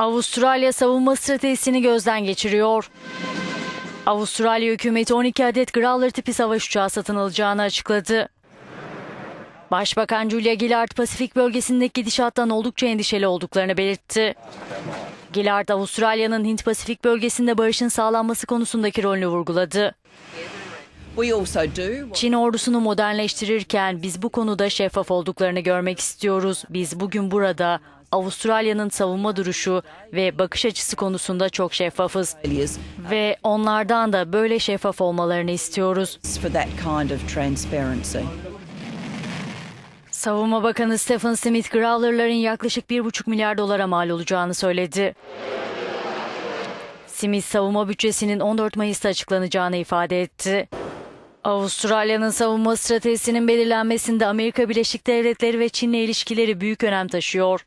Avustralya savunma stratejisini gözden geçiriyor. Avustralya hükümeti 12 adet Growler tipi savaş uçağı satın alacağını açıkladı. Başbakan Julia Gillard Pasifik bölgesindeki gidişattan oldukça endişeli olduklarını belirtti. Gillard, Avustralya'nın Hint-Pasifik bölgesinde barışın sağlanması konusundaki rolünü vurguladı. Çin ordusunu modernleştirirken biz bu konuda şeffaf olduklarını görmek istiyoruz. Biz bugün burada Avustralya'nın savunma duruşu ve bakış açısı konusunda çok şeffafız ve onlardan da böyle şeffaf olmalarını istiyoruz. Savunma Bakanı Stephen Smith, Growler'ların yaklaşık 1,5 milyar dolara mal olacağını söyledi. Smith, savunma bütçesinin 14 Mayıs'ta açıklanacağını ifade etti. Avustralya'nın savunma stratejisinin belirlenmesinde Amerika Birleşik Devletleri ve Çin'le ilişkileri büyük önem taşıyor.